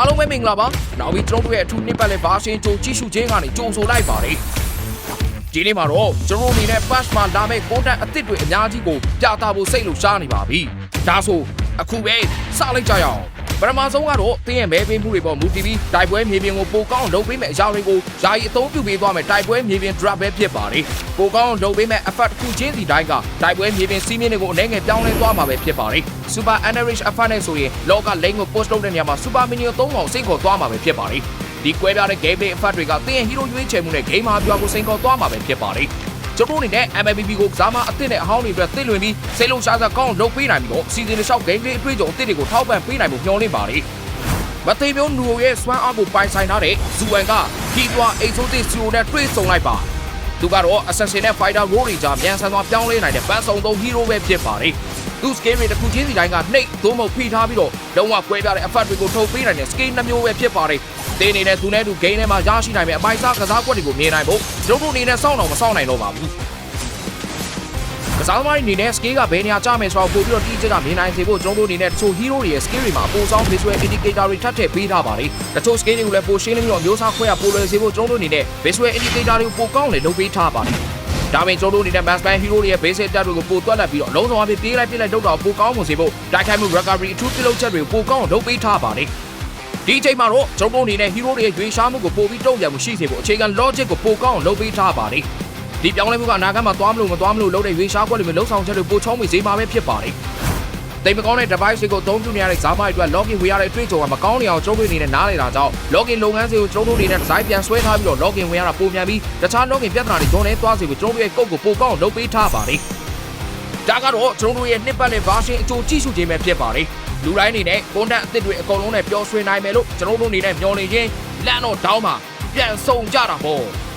အားလုံးပဲမင်္ဂလာပါနောက်ပြီးကျွန်တော်တို့ရဲ့အထူးနှစ်ပတ်လည်ဘာရှင်းကြိုကြည့်ရှုခြင်းကနေကြိုဆိုလိုက်ပါတယ်ဒီနေ့မှာတော့ကျွန်တော်အနေနဲ့ patch မှာလာမဲ့ content အသစ်တွေအများကြီးကိုပြသဖို့စိတ်လှုပ်ရှားနေပါပြီဒါဆိုအခုပဲစလိုက်ကြရအောင် ပထမဆုံးကတော့တင်းရဲ့မဲပေးမှုတွေပေါ်မူတည်ပြီးတိုက်ပွဲမြေပြင်ကိုပိုကောင်းလုပ်ပေးမဲ့အရာတွေကိုယာယီအသုံးပြုပေးသွားမယ်တိုက်ပွဲမြေပြင် drop ပဲဖြစ်ပါတယ်ပိုကောင်းလုပ်ပေးမဲ့ effort တစ်ခုချင်းစီတိုင်းကတိုက်ပွဲမြေပြင်စီးမြင့်တွေကိုအနေငယ်ပြောင်းလဲသွားမှာပဲဖြစ်ပါတယ် super enrich effort နဲ့ဆိုရင်လောက lane ကို post လုပ်တဲ့နေရာမှာ super minion 3000စိတ်ခေါ်သွားမှာပဲဖြစ်ပါတယ်ဒီကွဲပြားတဲ့ gameplay effort တွေကတင်းရဲ့ hero ရွေးချယ်မှုနဲ့ game မှာပြောကိုစိန်ခေါ်သွားမှာပဲဖြစ်ပါတယ် ကျွန်တော်အနေနဲ့ MMBB ကိုကစားမအသစ်နဲ့အဟောင်းတွေအတွက်သိလွင်ပြီးစိတ်လုံးရှားစားကောင်းလုပ်ပေးနိုင်ပြီးတော့စီဇန်တစ်လျှောက် gameplay အတွေ့အကြုံအသစ်တွေကိုထောက်ပံ့ပေးနိုင်ဖို့မျှော်လင့်ပါတယ်မသိမျိုးနူရဲ့စွမ်းအားကိုပိုင်ဆိုင်ထားတဲ့ဇူဝမ်ကခီးသွွားအိတ်ဆိုးသစ်စီယိုနဲ့တွေ့ဆုံလိုက်ပါသူကတော့ assassin နဲ့ fighter role တွေကြားမြန်ဆန်စွာပြောင်းလဲနိုင်တဲ့ဘတ်စုံသုံး hero ပဲဖြစ်ပါတယ်သူ skill တွေတစ်ခုချင်းစီတိုင်းကနှိပ်သို့မဟုတ်ဖိထားပြီးတော့လုံးဝကွဲပြားတဲ့ effort တွေကိုထုတ်ပေးနိုင်တဲ့ skill နှမျိုးပဲဖြစ်ပါတယ်။ တင်းနေတဲ့သူနဲ့သူ game ထဲမှာရရှိနိုင်မယ့်အပိုင်စားကစားကွက်တွေကိုမြင်နိုင်ဖို့ကျွန်တော်တို့အနေနဲ့စောင့်တော့မစောင့်နိုင်တော့ပါဘူး။ကစားသမားတွေအနေနဲ့ skill ကဘယ်နေရာကျမယ်ဆိုတော့ပို့ပြီးတော့တိကျကျမြင်နိုင်စေဖို့ကျွန်တော်တို့အနေနဲ့တချို့ hero တွေရဲ့ skill တွေမှာအပိုဆောင် visual indicator တွေထပ်ထည့်ပေးထားပါတယ်။တချို့ skill တွေကိုလည်းပိုရှင်းလင်းပြီးတော့မျိုးစားခွဲရပိုလွယ်စေဖို့ကျွန်တော်တို့အနေနဲ့ visual indicator တွေကိုပိုကောင်းလေလုပ်ပေးထားပါတယ်။ဒါပေမဲ့ကျွန်တော်တို့အနေနဲ့ mass band hero တွေရဲ့ basic stat တွေကိုပိုတွက်လက်ပြီးတော့အလုံးစုံအဖြစ်ပြေးလိုက်ပြေးလိုက်လုပ်တော့ပိုကောင်းမှုစေဖို့တိုက်ခိုက်မှု recovery အထူးပြုလုပ်ချက်တွေကိုပိုကောင်းအောင်လုပ်ပေးထားပါတယ်။ ဒီအချိန်မှာတော့ကျွန်တော်တို့အနေနဲ့ hero တွေရဲ့ရွေးရှားမှုကိုပိုပြီးတုံ့ပြန်မှုရှိစေဖို့အခြေခံ logic ကိုပိုကောင်းအောင်လုပ်ပေးထားပါတယ်။ဒီပြောင်းလဲမှုကအနာဂတ်မှာသွားမလို့မသွားမလို့လုပ်တဲ့ရွေးရှားကွက်တွေမျိုးလှုပ်ဆောင်ချက်တွေပိုချောင်းမိစေမှာပဲဖြစ်ပါတယ်။တိမ်မကောင်းတဲ့ device တွေကိုအသုံးပြုနေရတဲ့ဇာမိုက်အတွက် login ဝေရတဲ့အတွေ့အကြုံကမကောင်းနေအောင်ကျွန်တော်တို့အနေနဲ့နားလည်တာကြောင့် login လုပ်ငန်းစဉ်ကိုကျွန်တော်တို့အနေနဲ့ design ပြန်ဆွဲထားပြီးတော့ login ဝင်ရတာပုံမြန်ပြီးတခြား login ပြဿနာတွေဂျုံနေသွားစေဖို့ကျွန်တော်တို့ရဲ့ code ကိုပိုကောင်းအောင်လုပ်ပေးထားပါတယ်။ဒါကတော့ကျွန်တော်တို့ရဲ့နှစ်ပတ်လည် version အကျိုးကြည့်ရှုခြင်းပဲဖြစ်ပါတယ်။ လူတိုင်းအနေနဲ့ content အသစ်တွေအကုန်လုံးနဲ့ပျော်ရွှင်နိုင်မယ်လို့ကျွန်တော်တို့အနေနဲ့မျှော်လင့်ခြင်းလန့်တော့တောင်းမှာပြန်ဆုံကြတာပေါ့။